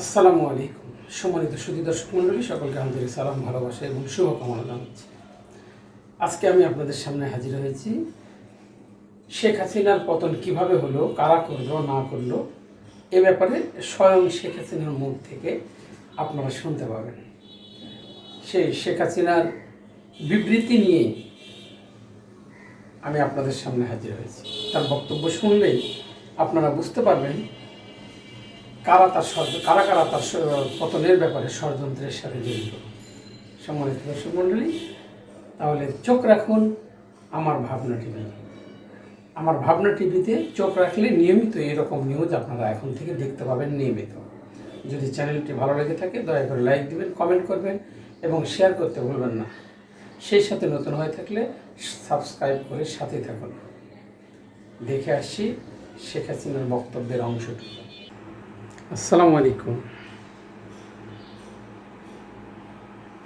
আসসালামু আলাইকুম। সম্মানিত সুধী দর্শক মণ্ডলী, সকলকে আন্তরিক সালাম, ভালোবাসা এবং শুভকামনা জানাচ্ছি। আজকে আমি আপনাদের সামনে হাজির হয়েছি। শেখ হাসিনার পতন কীভাবে হলো, কারা করল, না করল, এ ব্যাপারে স্বয়ং শেখ হাসিনার মুখ থেকে আপনারা শুনতে পাবেন। সেই শেখ হাসিনার বিবৃতি নিয়ে আমি আপনাদের সামনে হাজির হয়েছি। তার বক্তব্য শুনলেই আপনারা বুঝতে পারবেন কারা তার কারা কারা তার পতনের ব্যাপারে ষড়যন্ত্রের সাথে জড়িত? সম্মানিত দর্শক মণ্ডলী, তাহলে চোখ রাখুন, আমার ভাবনা টিভি। আমার ভাবনা টিভিতে চোখ রাখলে নিয়মিত এরকম নিউজ আপনারা এখন থেকে দেখতে পাবেন নিয়মিত। যদি চ্যানেলটি ভালো লেগে থাকে, দয়া করে লাইক দেবেন কমেন্ট করবেন এবং শেয়ার করতে ভুলবেন না। সেই সাথে নতুন হয়ে থাকলে সাবস্ক্রাইব করে সাথে থাকুন। দেখে আসছি শেখ হাসিনার বক্তব্যের অংশটুকু আসসালামু আলাইকুম।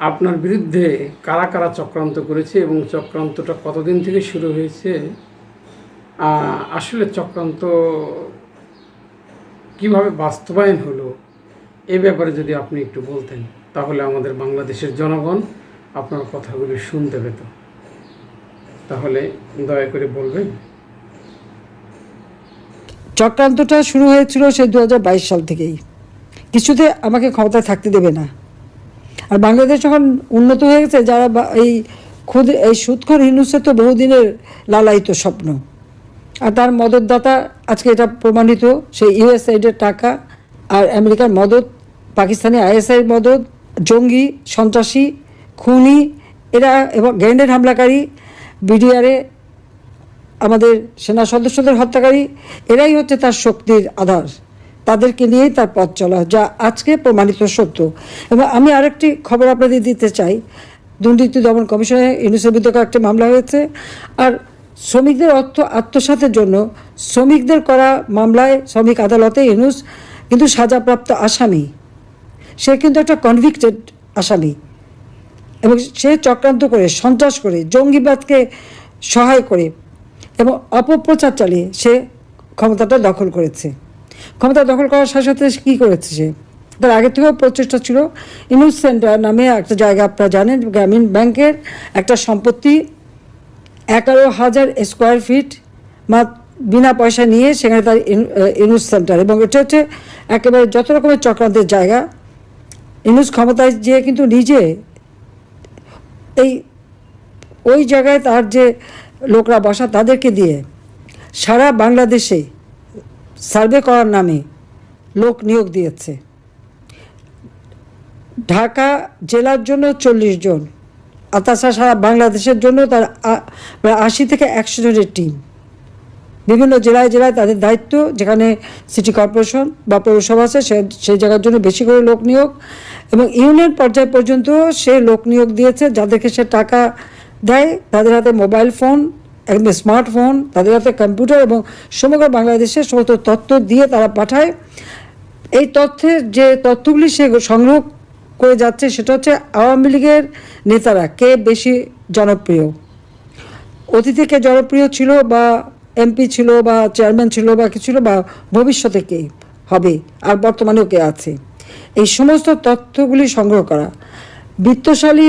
আপনার বিরুদ্ধে কারা কারা চক্রান্ত করেছে এবং চক্রান্তটা কতদিন থেকে শুরু হয়েছে? আসলে চক্রান্ত কীভাবে বাস্তবায়ন হলো এ ব্যাপারে যদি আপনি একটু বলতেন, তাহলে আমাদের বাংলাদেশের জনগণ আপনার কথাগুলি শুনতে পেত। তাহলে দয়া করে বলবেন। চক্রান্তটা শুরু হয়েছিল সেই দু সাল থেকেই। কিছুতে আমাকে ক্ষমতায় থাকতে দেবে না। আর বাংলাদেশ যখন উন্নত হয়ে গেছে, যারা এই খুদ, এই সুৎখর হিন্দুসে তো বহুদিনের লালায়িত স্বপ্ন। আর তার মদতদাতা, আজকে এটা প্রমাণিত, সেই ইউএসআইডের টাকা আর আমেরিকার মদত, পাকিস্তানি আইএসআইয়ের মদত, জঙ্গি, সন্ত্রাসী, খুনি, এরা এবং গ্রেনেড হামলাকারী, বিডিআরে আমাদের সেনা সদস্যদের হত্যাকারী, এরাই হচ্ছে তার শক্তির আধার। তাদেরকে নিয়েই তার পথ চলা, যা আজকে প্রমাণিত সত্য। এবং আমি আরেকটি খবর আপনাদের দিতে চাই। দুর্নীতি দমন কমিশনে ইউনিসের বিরুদ্ধে কয়েকটি মামলা হয়েছে। আর শ্রমিকদের অর্থ আত্মসাতের জন্য শ্রমিকদের করা মামলায় শ্রমিক আদালতে ইউনুস কিন্তু সাজাপ্রাপ্ত আসামি। সে কিন্তু একটা কনভিক্টেড আসামি। এবং সে চক্রান্ত করে, সন্ত্রাস করে, জঙ্গিবাদকে সহায় করে এবং অপপ্রচার চালিয়ে সে ক্ষমতাটা দখল করেছে। ক্ষমতা দখল করার সাথে সাথে কী করেছে সে? তার আগে থেকেও প্রচেষ্টা ছিল। ইনুস সেন্টার নামে একটা জায়গা আপনারা জানেন গ্রামীণ ব্যাংকের একটা সম্পত্তি। এগারো হাজার স্কোয়ার ফিট মা বিনা পয়সা নিয়ে সেখানে তার ইন- আহ, ইনুস সেন্টার এবং এটা হচ্ছে একেবারে যত রকমের চক্রান্তের জায়গা। ইনুস ক্ষমতায় যে কিন্তু নিজে এই ওই জায়গায় তার যে লোকরা বসা তাদেরকে দিয়ে সারা বাংলাদেশে সার্ভে করার নামে লোক নিয়োগ দিয়েছে। ঢাকা জেলার জন্য চল্লিশ জন, আর তাছাড়া সারা বাংলাদেশের জন্য তার প্রায় আশি থেকে একশো জনের টিম বিভিন্ন জেলায় জেলায় তাদের দায়িত্ব, যেখানে সিটি কর্পোরেশন বা পৌরসভা আছে সেই জায়গার জন্য বেশি করে লোক নিয়োগ এবং ইউনিয়ন পর্যায় পর্যন্ত সে লোক নিয়োগ দিয়েছে, যাদেরকে সে টাকা দেয়, তাদের হাতে মোবাইল ফোন একদম স্মার্টফোন তাদের হাতে কম্পিউটার এবং সমগ্র বাংলাদেশের সমস্ত তথ্য দিয়ে তারা পাঠায়। এই তথ্যের যে তথ্যগুলি সে সংগ্রহ করে যাচ্ছে, সেটা হচ্ছে আওয়ামী লীগের নেতারা, কে বেশি জনপ্রিয়? অতীতে কে জনপ্রিয় ছিল বা এমপি ছিল বা চেয়ারম্যান ছিল বা কি ছিল বা ভবিষ্যতে কে হবে, আর বর্তমানেও কে আছে? এই সমস্ত তথ্যগুলি সংগ্রহ করা। বিত্তশালী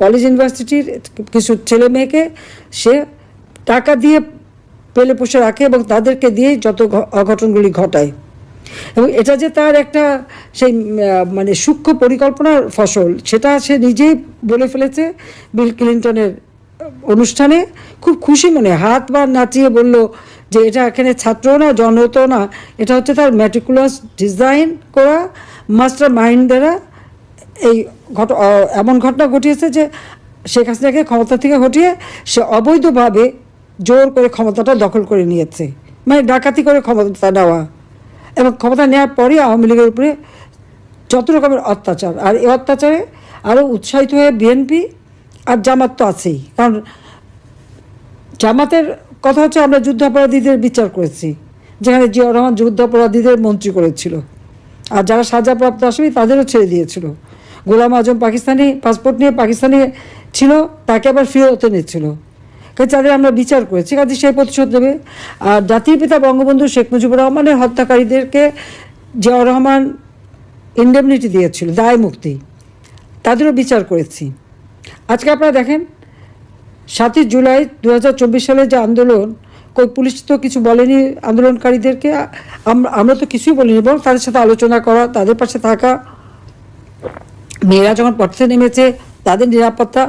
কলেজ ইউনিভার্সিটির কিছু ছেলে মেয়েকে সে টাকা দিয়ে পেলে পোষে রাখে এবং তাদেরকে দিয়ে যত অঘটনগুলি ঘটায়। এবং এটা যে তার একটা সেই মানে সূক্ষ্ম পরিকল্পনার ফসল, সেটা সে নিজেই বলে ফেলেছে বিল ক্লিন্টনের অনুষ্ঠানে। খুব খুশি মনে, হাত বা নাচিয়ে বলল যে এটা এখানে ছাত্র না জনত না, এটা হচ্ছে তার ম্যাটিকুলাস ডিজাইন করা মাস্টার মাইন্ড দ্বারা এই ঘট এমন ঘটনা ঘটিয়েছে যে শেখ হাসিনাকে ক্ষমতা থেকে হটিয়ে সে অবৈধভাবে জোর করে ক্ষমতাটা দখল করে নিয়েছে। মানে ডাকাতি করে ক্ষমতা নেওয়া। এবং ক্ষমতা নেওয়ার পরে আওয়ামী লীগের উপরে যত রকমের অত্যাচার। আর এই অত্যাচারে আরও উৎসাহিত হয়ে বিএনপি আর জামাত তো আছেই। কারণ জামাতের কথা হচ্ছে আমরা যুদ্ধাপরাধীদের বিচার করেছি। যেখানে জিয়াউর রহমান যুদ্ধাপরাধীদের মন্ত্রী করেছিল। আর যারা সাজাপ্রাপ্ত আসামি তাদেরও ছেড়ে দিয়েছিল। গোলাম আজম পাকিস্তানি পাসপোর্ট নিয়ে পাকিস্তানে ছিল, তাকে আবার ফেরত এনেছিল কাজে তাদের আমরা বিচার করেছি, কাজে সেই প্রতিশোধ নেবে। আর জাতির পিতা বঙ্গবন্ধু শেখ মুজিবুর রহমানের হত্যাকারীদেরকে জিয়াউর রহমান ইন্ডেমনিটি দিয়েছিল, দায় মুক্তি। তাদেরও বিচার করেছি। আজকে আপনারা দেখেন, সাতই জুলাই দু হাজার চব্বিশ সালে যে আন্দোলন, কই পুলিশ তো কিছু বলেনি আন্দোলনকারীদেরকে আমরা তো কিছুই বলিনি, বরং তাদের সাথে আলোচনা করা, তাদের পাশে থাকা মেয়েরা যখন পথে নেমেছে, তাদের নিরাপত্তা।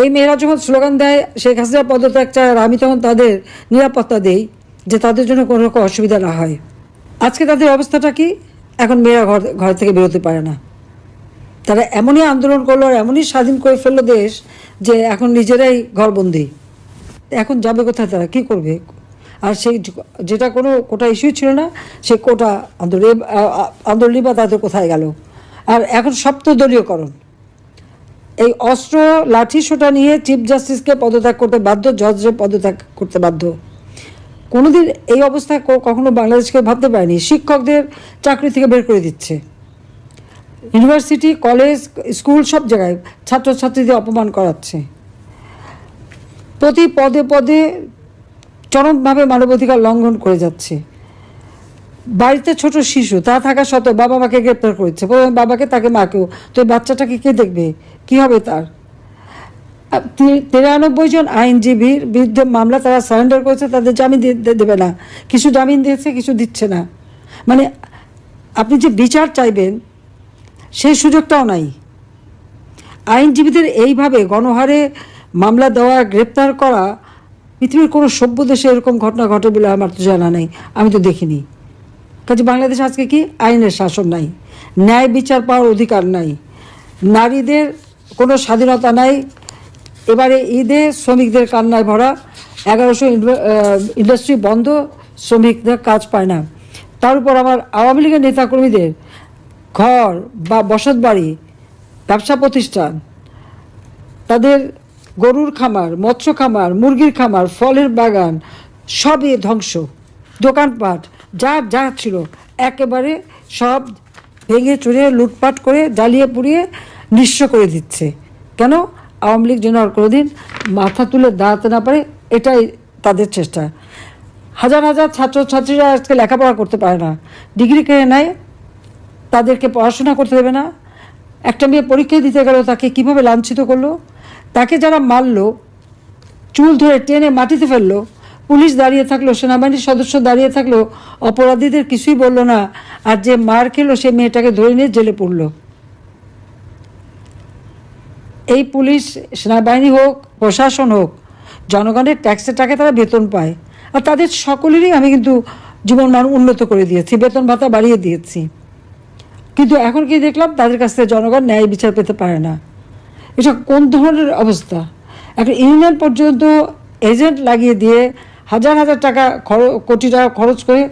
ওই মেয়েরা যখন স্লোগান দেয়, শেখ হাসিনা পদত্যাগ চায় আর আমি তখন তাদের নিরাপত্তা দেই, যে তাদের জন্য কোনো রকম অসুবিধা না হয়। আজকে তাদের অবস্থাটা কি? এখন মেয়েরা ঘর ঘর থেকে বেরোতে পারে না। তারা এমনই আন্দোলন করল আর এমনই স্বাধীন করে ফেলল দেশ, যে এখন নিজেরাই ঘরবন্দি। এখন যাবে কোথায় তারা? কি করবে? আর সেই যেটা কোনো কোটা ইস্যু ছিল না, সেই কোটা আন্দোলন আন্দোলনই বা তাদের কোথায় গেল? আর এখন সপ্তদলীয়করণ। এই অস্ত্র, লাঠি সোটা নিয়ে চিফ জাস্টিসকে পদত্যাগ করতে বাধ্য জজকে পদত্যাগ করতে বাধ্য। কোনোদিন এই অবস্থায় ক- কখনো বাংলাদেশকে ভাবতে পারেনি। শিক্ষকদের চাকরি থেকে বের করে দিচ্ছে। ইউনিভার্সিটি, কলেজ, স্কুল সব জায়গায় ছাত্রছাত্রীদের অপমান করাচ্ছে। প্রতি পদে পদে চরমভাবে মানবাধিকার লঙ্ঘন করে যাচ্ছে। বাড়িতে ছোট শিশু, তা থাকা সত্ত্বেও বাবা মাকে গ্রেপ্তার করেছে। প্রথমে বাবাকে তাকে মাকেও। তো এই বাচ্চাটাকে কে দেখবে? কি হবে তার? তিরানব্বই জন আইনজীবীর বিরুদ্ধে মামলা তারা সারেন্ডার করেছে, তাদের জামিন দেবে না। কিছু জামিন দিয়েছে, কিছু দিচ্ছে না। মানে আপনি যে বিচার চাইবেন, সেই সুযোগটাও নাই। আইনজীবীদের এইভাবে গণহারে মামলা দেওয়া, গ্রেপ্তার করা, পৃথিবীর কোনো সভ্য দেশে এরকম ঘটনা ঘটে বলে আমার তো জানা নেই। আমি তো দেখিনি। কাজে বাংলাদেশ আজকে কি? আইনের শাসন নাই, ন্যায় বিচার পাওয়ার অধিকার নাই, নারীদের কোনো স্বাধীনতা নাই। এবারে ঈদে শ্রমিকদের কান্নায় ভরা, এগারোশো ইন্ডাস্ট্রি বন্ধ, শ্রমিকদের কাজ পায় না। তার উপর আমার আওয়ামী লীগের নেতাকর্মীদের ঘর বা বসত বাড়ি, ব্যবসা প্রতিষ্ঠান, তাদের গরুর খামার, মৎস্য খামার, মুরগির খামার, ফলের বাগান, সবই ধ্বংস। দোকানপাট, যা যা ছিল, একেবারে সব ভেঙে চুরে লুটপাট করে জ্বালিয়ে পুড়িয়ে নিঃস্ব করে দিচ্ছে। কেন? আওয়ামী লীগ যেন আর কোনোদিন মাথা তুলে দাঁড়াতে না পারে, এটাই তাদের চেষ্টা। হাজার হাজার ছাত্রছাত্রীরা আজকে লেখাপড়া করতে পারে না। ডিগ্রি কিনে নেয়, তাদেরকে পড়াশোনা করতে দেবে না। একটা মেয়ে পরীক্ষা দিতে গেল, তাকে কীভাবে লাঞ্ছিত করল? তাকে যারা মারলো, চুল ধরে টেনে মাটিতে ফেলল পুলিশ দাঁড়িয়ে থাকল, সেনাবাহিনীর সদস্য দাঁড়িয়ে থাকল, অপরাধীদের কিছুই বলল না, আর যে মার খেলো সে মেয়েটাকে ধরে নিয়ে জেলে পড়ল। এই পুলিশ সেনাবাহিনী হোক, প্রশাসন হোক, জনগণের ট্যাক্সের টাকা তারা বেতন পায়। আর তাদের সকলেরই আমি কিন্তু জীবন মান উন্নত করে দিয়েছি, বেতন ভাতা বাড়িয়ে দিয়েছি। কিন্তু এখন কি দেখলাম তাদের কাছ থেকে জনগণ ন্যায় বিচার পেতে পারে না। এটা কোন ধরনের অবস্থা? একটা ইউনিয়ন পর্যন্ত এজেন্ট লাগিয়ে দিয়ে হাজার হাজার টাকা কোটি টাকা খরচ করে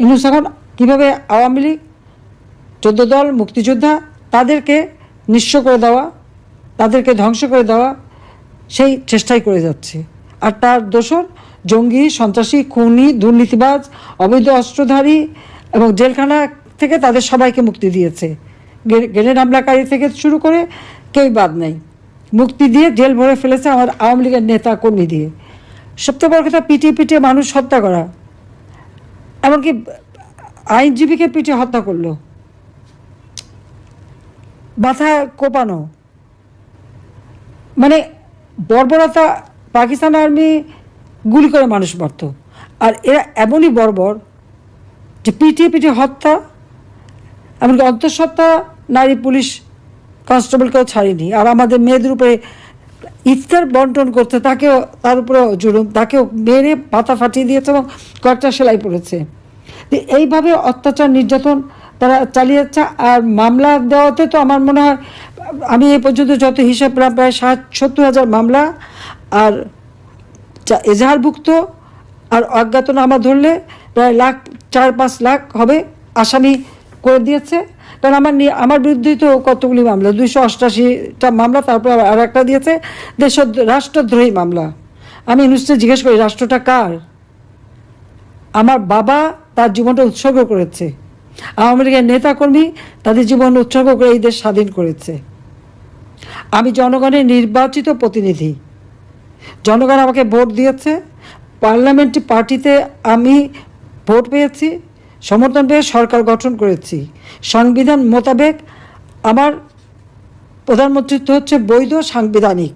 ইউনুস এখন কীভাবে আওয়ামী লীগ, চোদ্দ দল, মুক্তিযোদ্ধা তাদেরকে নিঃস্ব করে দেওয়া, তাদেরকে ধ্বংস করে দেওয়া, সেই চেষ্টাই করে যাচ্ছে। আর তার দোষর জঙ্গি, সন্ত্রাসী, খুনি, দুর্নীতিবাজ, অবৈধ অস্ত্রধারী এবং জেলখানা থেকে তাদের সবাইকে মুক্তি দিয়েছে। গ্রেনেড হামলাকারী থেকে শুরু করে কেউ বাদ নেই। মুক্তি দিয়ে জেল ভরে ফেলেছে আমার আওয়ামী লীগের নেতা কর্মী দিয়ে। সবথেকে বড় কথা পিটিয়ে পিটিয়ে মানুষ হত্যা করা। এমনকি আইনজীবীকে পিটিয়ে হত্যা করল। মাথা কোপানো। মানে বর্বরতা পাকিস্তান আর্মি গুলি করে মানুষ মারত। আর এরা এমনই বর্বর যে পিটিয়ে পিটিয়ে হত্যা, এমনকি অন্তঃসত্ত্বা নারী পুলিশ কনস্টেবলকেও ছাড়েনি। আর আমাদের মেয়েদের উপরে ইফতার বন্টন করতে, তাকেও তার উপরেও জুলুম, তাকেও মেরে পাতা ফাটিয়ে দিয়েছে এবং কয়েকটা সেলাই পড়েছে। এইভাবে অত্যাচার, নির্যাতন তারা চালিয়ে যাচ্ছে আর মামলা দেওয়াতে তো আমার মনে হয়, আমি এ পর্যন্ত যত হিসাব পেলাম প্রায় ষাট, সত্তর হাজার মামলা আর এজাহারভুক্ত আর অজ্ঞাতনামা ধরলে প্রায় লাখ, চার পাঁচ লাখ হবে আসামি করে দিয়েছে। কারণ আমার আমার বিরুদ্ধেই তো কতগুলি মামলা? দুইশো অষ্টাশিটা মামলা, তারপর আর একটা দিয়েছে, দেশ রাষ্ট্রদ্রোহী মামলা। আমি ইউনুসকে জিজ্ঞেস করি, রাষ্ট্রটা কার? আমার বাবা তার জীবনটা উৎসর্গ করেছে। আওয়ামী লীগের নেতাকর্মী তাদের জীবন উৎসর্গ করে এই দেশ স্বাধীন করেছে। আমি জনগণের নির্বাচিত প্রতিনিধি। জনগণ আমাকে ভোট দিয়েছে। পার্লামেন্ট পার্টিতে আমি ভোট পেয়েছি। সমর্থন পেয়ে সরকার গঠন করেছি। সংবিধান মোতাবেক আমার প্রধানমন্ত্রিত্ব হচ্ছে বৈধ সাংবিধানিক।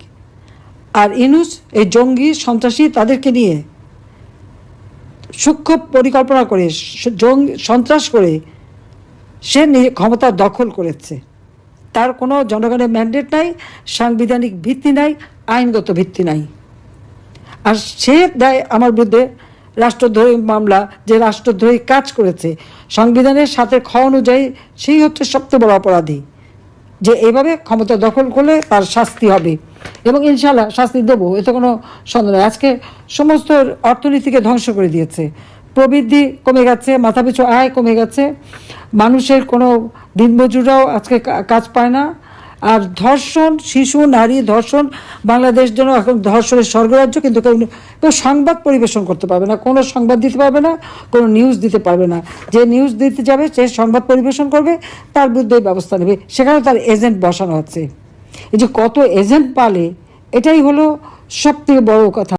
আর ইনুস, এই জঙ্গি সন্ত্রাসী তাদেরকে নিয়ে সূক্ষ্ম পরিকল্পনা করে, জঙ্গি সন্ত্রাস করে সে ক্ষমতা দখল করেছে। তার কোনো জনগণের ম্যান্ডেট নাই, সাংবিধানিক ভিত্তি নাই, আইনগত ভিত্তি নাই। আর সে দেয় আমার বিরুদ্ধে রাষ্ট্রদ্রোহী মামলা যে রাষ্ট্রদ্রোহী কাজ করেছে, সংবিধানের সাথে খ অনুযায়ী সেই হচ্ছে সবচেয়ে বড় অপরাধী। যে এইভাবে ক্ষমতা দখল করলে তার শাস্তি হবে। এবং ইনশাল্লাহ শাস্তি দেবো, এতে কোনো সন্দেহ নেই। আজকে সমস্ত অর্থনীতিকে ধ্বংস করে দিয়েছে। প্রবৃদ্ধি কমে গেছে, মাথাপিছু আয় কমে গেছে। মানুষের কোনো দিনমজুরাও আজকে কাজ পায় না। আর ধর্ষণ, শিশু, নারী ধর্ষণ, বাংলাদেশ যেন এখন ধর্ষণের স্বর্গরাজ্য, কিন্তু কেউ কেউ সংবাদ পরিবেশন করতে পারবে না, কোনো সংবাদ দিতে পারবে না, কোনো নিউজ দিতে পারবে না। যে নিউজ দিতে যাবে, সে সংবাদ পরিবেশন করবে, তার বিরুদ্ধে ব্যবস্থা নেবে। সেখানে তার এজেন্ট বসানো হচ্ছে এই যে কত এজেন্ট পালে, এটাই হলো সব থেকে বড় কথা।